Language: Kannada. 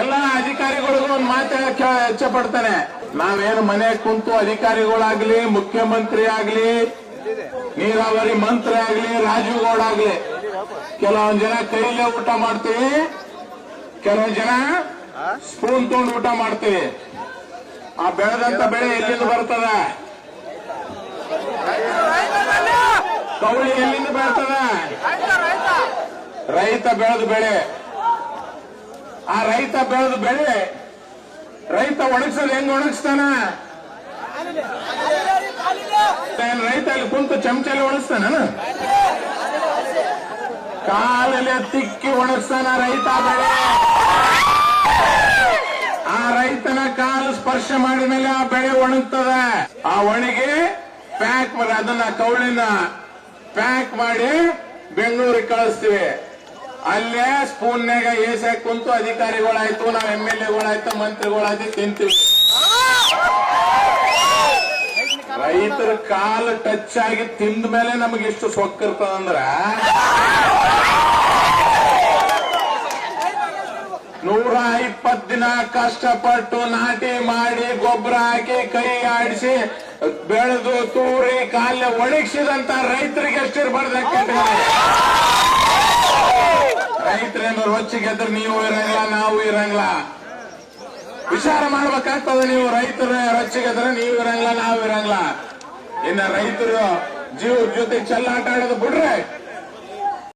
ಎಲ್ಲ ಅಧಿಕಾರಿಗಳಿಗೂ ಒಂದು ಮಾತು ಇಚ್ಛೆ ಪಡ್ತಾನೆ ನಾವೇನು ಮನೆ ಕುಂತು ಅಧಿಕಾರಿಗಳಾಗ್ಲಿ ಮುಖ್ಯಮಂತ್ರಿ ಆಗ್ಲಿ ನೀರಾವರಿ ಮಂತ್ರಿ ಆಗ್ಲಿ, ರಾಜೀವ್ ಗೌಡ ಆಗ್ಲಿ, ಕೆಲವೊಂದ್ ಜನ ಕೈಲೇ ಊಟ ಮಾಡ್ತೀವಿ, ಕೆಲವೊಂದ್ ಜನ ಸ್ಪೂನ್ ತೊಗೊಂಡು ಊಟ ಮಾಡ್ತೀವಿ. ಆ ಬೆಳೆದಂತ ಬೆಳೆ ಎಲ್ಲಿಂದ ಬರ್ತದ? ಕೌಳಿ ಎಲ್ಲಿಂದ ಬರ್ತದ? ರೈತ ಬೆಳೆದ ಬೆಳೆ. ಆ ರೈತ ಬೆಳೆದ ಬೆಳೆ, ರೈತ ಒಣಗಿಸೋದು ಹೆಂಗ್ ಒಣಗಿಸ್ತಾನ? ರೈತ ಅಲ್ಲಿ ಕುಂತು ಚಮಚಲ್ಲಿ ಒಣಗಿಸ್ತಾನ ಕಾಲಲ್ಲಿ ತಿಕ್ಕಿ ಒಣಗಿಸ್ತಾನ ರೈತ ಬೆಳೆ. ಆ ರೈತನ ಕಾಲು ಸ್ಪರ್ಶ ಮಾಡಿದ ಮೇಲೆ ಆ ಬೆಳೆ ಒಣಗ್ತದ. ಆ ಒಣಗಿ ಪ್ಯಾಕ್ ಮಾಡಿ ಅದನ್ನ ಕೌಳಿನ ಪ್ಯಾಕ್ ಮಾಡಿ ಬೆಂಗಳೂರಿಗೆ ಕಳಿಸ್ತೀವಿ. ಅಲ್ಲೇ ಸ್ಪೂನ್ನಾಗ ಏಸಾಕ್ ಕುಂತು ಅಧಿಕಾರಿಗಳಾಯ್ತು, ನಾವ್ ಎಂ ಎಲ್ ಎಗಳಾಯ್ತು, ಮಂತ್ರಿಗಳಾಯ್ತು ತಿಂತೀವಿ. ರೈತರ ಕಾಲು ಟಚ್ ಆಗಿ ತಿಂದ ಮೇಲೆ ನಮಗೆ ಎಷ್ಟು ಸೊಕ್ಕಿರ್ತದಂದ್ರ ನೂರ ಇಪ್ಪತ್ ದಿನ ಕಷ್ಟಪಟ್ಟು ನಾಟಿ ಮಾಡಿ ಗೊಬ್ಬರ ಹಾಕಿ ಕೈ ಆಡಿಸಿ ಬೆಳೆದು ತೂರಿ ಕಾಲ ಒಣಗಿಸಿದಂತ ರೈತರಿಗೆ ಎಷ್ಟಿರ್ಬಾರ್ದು ರೈತರೇನು ರೊಚ್ಚಿಗೆದ್ರೆ ನೀವು ಇರಂಗಿಲ್ಲ, ನಾವು ಇರಂಗಿಲ್ಲ. ವಿಚಾರ ಮಾಡ್ಬೇಕಾಗ್ತದೆ, ನೀವು ರೈತರ ರೊಚ್ಚಿಗೆದ್ರೆ ನೀವು ಇರಂಗಿಲ್ಲ, ನಾವು ಇರಂಗಿಲ್ಲ. ಇನ್ನ ರೈತರು ಜೀವ ಜೊತೆ ಚೆಲ್ಲಾಟ ಆಡೋದು ಬಿಡ್ರೆ